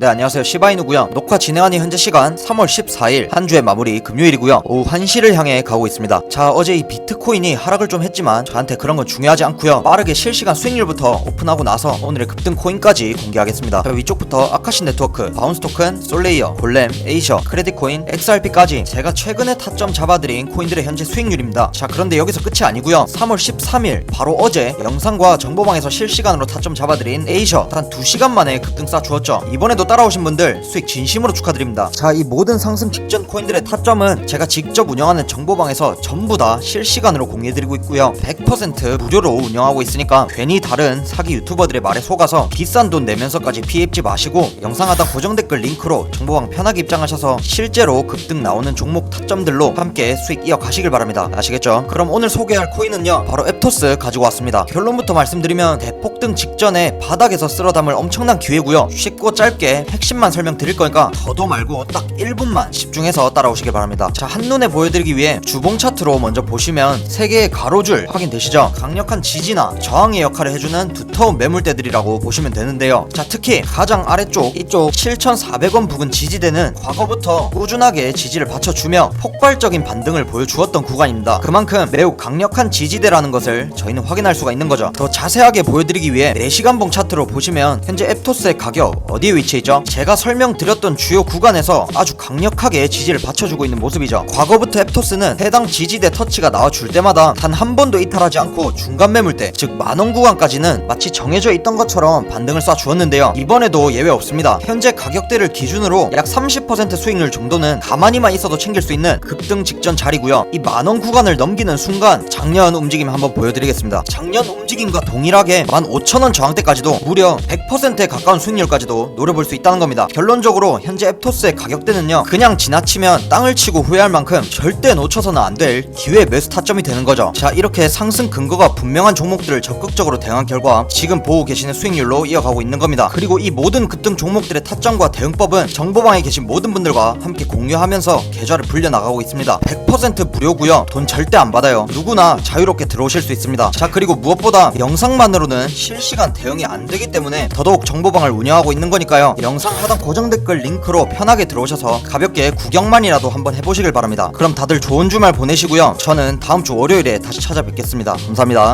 네 안녕하세요. 시바이누고요. 녹화 진행하는 현재 시간 3월 14일 한 주의 마무리 금요일이고요. 오후 1시를 향해 가고 있습니다. 자 어제 이 비트코인이 하락을 좀 했지만 저한테 그런 건 중요하지 않고요. 빠르게 실시간 수익률부터 오픈하고 나서 오늘의 급등 코인까지 공개하겠습니다. 자, 위쪽부터 아카시 네트워크 바운스 토큰 솔레이어 골렘 에이셔 크레딧 코인 XRP까지 제가 최근에 타점 잡아드린 코인들의 현재 수익률입니다. 자 그런데 여기서 끝이 아니고요. 3월 13일 바로 어제 영상과 정보방에서 실시간으로 타점 잡아드린 에이셔 단 2시간 만에 급등사 주었죠. 이번에도 따라오신 분들 수익 진심으로 축하드립니다. 자 이 모든 상승 직전 코인들의 타점은 제가 직접 운영하는 정보방에서 전부 다 실시간으로 공유해드리고 있고요. 100% 무료로 운영하고 있으니까 괜히 다른 사기 유튜버들의 말에 속아서 비싼 돈 내면서까지 피해 입지 마시고 영상 하단 고정 댓글 링크로 정보방 편하게 입장하셔서 실제로 급등 나오는 종목 타점들로 함께 수익 이어가시길 바랍니다. 아시겠죠? 그럼 오늘 소개할 코인은요 바로 앱토스 가지고 왔습니다. 결론부터 말씀드리면 대폭등 직전에 바닥에서 쓸어 담을 엄청난 기회고요. 쉽고 짧게 핵심만 설명드릴 거니까 더도 말고 딱 1분만 집중해서 따라오시길 바랍니다 자 한눈에 보여드리기 위해 주봉 차트로 먼저 보시면 세 개의 가로줄 확인되시죠? 강력한 지지나 저항의 역할을 해주는 두터운 매물대들이라고 보시면 되는데요 자 특히 가장 아래쪽 이쪽 7,400원 부근 지지대는 과거부터 꾸준하게 지지를 받쳐주며 폭발적인 반등을 보여주었던 구간입니다 그만큼 매우 강력한 지지대라는 것을 저희는 확인할 수가 있는 거죠 더 자세하게 보여드리기 위해 4시간봉 차트로 보시면 현재 앱토스의 가격 어디에 위치해 있죠? 제가 설명드렸던 주요 구간에서 아주 강력하게 지지를 받쳐주고 있는 모습이죠. 과거부터 앱토스는 해당 지지대 터치가 나와줄 때마다 단 한 번도 이탈하지 않고 중간 매물대 즉 만원 구간까지는 마치 정해져 있던 것처럼 반등을 쏴주었는데요. 이번에도 예외 없습니다. 현재 가격대를 기준으로 약 30% 수익률 정도는 가만히만 있어도 챙길 수 있는 급등 직전 자리고요. 이 만원 구간을 넘기는 순간 작년 움직임 한번 보여드리겠습니다. 작년 움직임과 동일하게 15,000원 저항대까지도 무려 100%에 가까운 수익률까지도 노려볼 수 있다는 겁니다. 결론적으로 현재 앱토스의 가격대는요 그냥 지나치면 땅을 치고 후회할 만큼 절대 놓쳐서는 안 될 기회 매수 타점이 되는 거죠. 자 이렇게 상승 근거가 분명한 종목들을 적극적으로 대응한 결과 지금 보고 계시는 수익률로 이어가고 있는 겁니다. 그리고 이 모든 급등 종목들의 타점과 대응법은 정보방에 계신 모든 분들과 함께 공유하면서 계좌를 불려나가고 있습니다. 100% 무료고요. 돈 절대 안 받아요. 누구나 자유롭게 들어오실 수 있습니다. 자 그리고 무엇보다 영상만으로는 실시간 대응이 안 되기 때문에 더더욱 정보방을 운영하고 있는 거니까요 영상 하단 고정 댓글 링크로 편하게 들어오셔서 가볍게 구경만이라도 한번 해보시길 바랍니다. 그럼 다들 좋은 주말 보내시고요. 저는 다음 주 월요일에 다시 찾아뵙겠습니다. 감사합니다